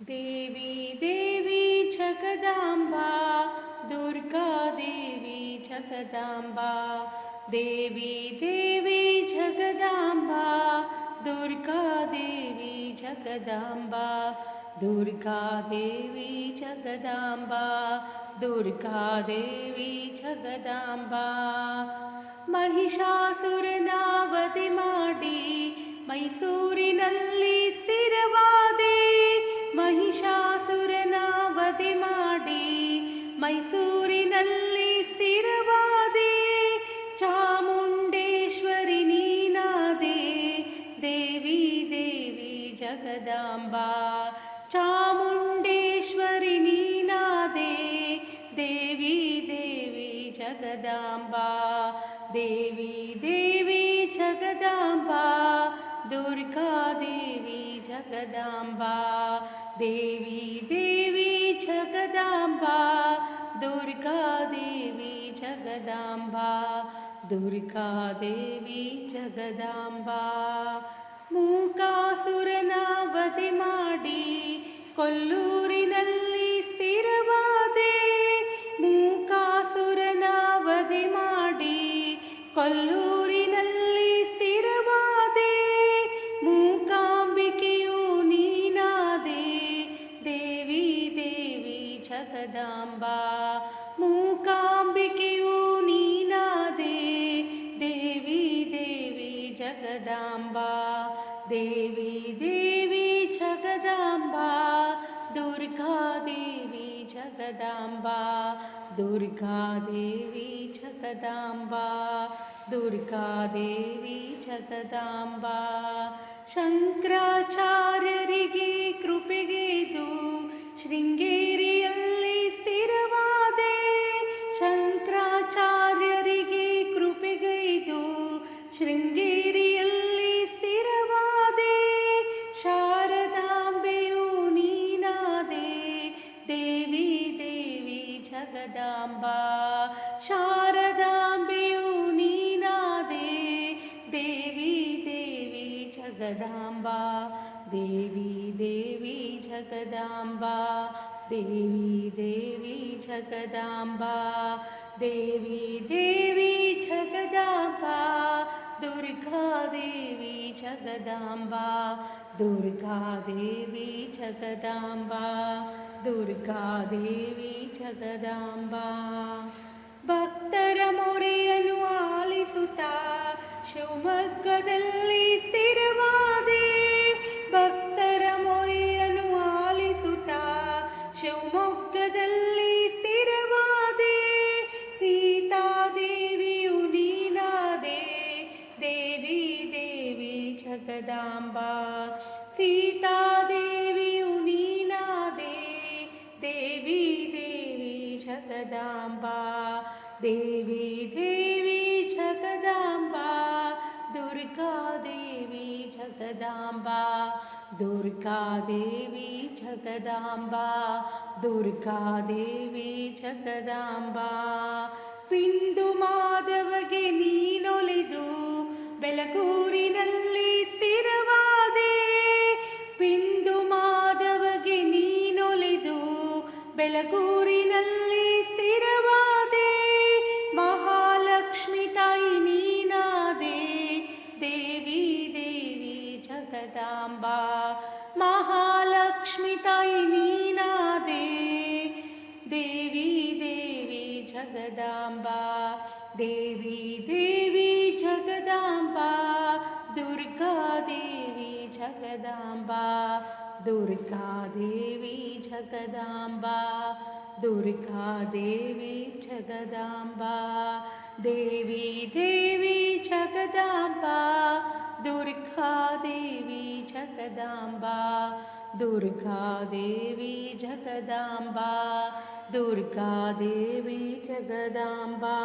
देवी देवी जगदाम्बा दुर्गा देवी जगदाम्बा देवी देवी जगदाम्बा दुर्गा देवी जगदाम्बा दुर्गा देवी जगदाम्बा दुर्गा देवी जगदाम्बा महिषासुरना जगदाम्बा चामुंडेश्वरी नीनादे, देवी देवी जगदाम्बा, देवी देवी जगदाम्बा, दुर्गा देवी जगदाम्बा, देवी देवी जगदाम्बा, दुर्गा देवी जगदाम्बा, दुर्गा देवी जगदाम्बा। ಮೂಕಾಸುರನ ವಧೆ ಮಾಡಿ ಕೊಲ್ಲೂರಿನಲ್ಲಿ ದೇವಿ ದೇವಿ జగದಾಂಬಾ ದುರ್ಗಾ ದೇವಿ జగದಾಂಬಾ ದುರ್ಗಾ ದೇವಿ జగದಾಂಬಾ ದುರ್ಗಾ ದೇವಿ జగದಾಂಬಾ ಶಂಕರಾಚಾರ್ಯರ ಕೃಪೆಗೆ ಇದು ಶ್ರೀಂಗೇರಿಯಲ್ಲಿ ಸ್ಥಿರವಾದೇ ಶಂಕರಾಚಾರ್ಯರ ಕೃಪೆಗೆ जगदाम्बा शारदा देवी देवी जगदाम्बा देवी देवी जगदाम्बा देवी देवी जगदाम्बा देवी देवी ದುರ್ಗಾ ದೇವಿ ಜಗದಾಂಬಾ, ದುರ್ಗಾದೇವಿ ಜಗದಾಂಬಾ ದುರ್ಗಾದೇವಿ ಜಗದಾಂಬಾ. ಭಕ್ತರ ಮೊರೆಯನ್ನು ಆಲಿಸುತ್ತ ಶಿವಮೊಗ್ಗದಲ್ಲಿ ಸ್ಥಿರವಾದೆ, ಭಕ್ತರ ಮೊರೆಯನ್ನು ಆಲಿಸುತ್ತ ಶಿವಮೊಗ್ಗದಲ್ಲಿ जगदाम्बा। जगदम्बा सीता देवी उीी देवी जगदाम्बा। देवी देवी जगदाम्बा दुर्गा देवी जगदाम्बा। दुर्गा देवी जगदाम्बा दुर्गा देवी जगदाम्बा। बिन्दुमा ಬೆಳಗೂರಿನಲ್ಲಿ ಸ್ಥಿರವಾದೆ ಮಹಾಲಕ್ಷ್ಮಿ ತಾಯಿ ನೀನಾದೆ ದೇವಿ ದೇವಿ ಜಗದಾಂಬಾ ಮಹಾಲಕ್ಷ್ಮಿ ತಾಯಿ ನೀನಾದೆ ದೇವಿ ದೇವಿ ಜಗದಾಂಬಾ ದೇವಿ ದೇವಿ ಜಗದಾಂಬಾ ದುರ್ಗಾ ದೇವಿ जगदाम्बा, दुर्गा देवी जगदाम्बा, दुर्गा देवी जगदाम्बा, देवी देवी जगदाम्बा, दुर्गा देवी जगदाम्बा, दुर्गा देवी जगदाम्बा, दुर्गा देवी जगदाम्बा।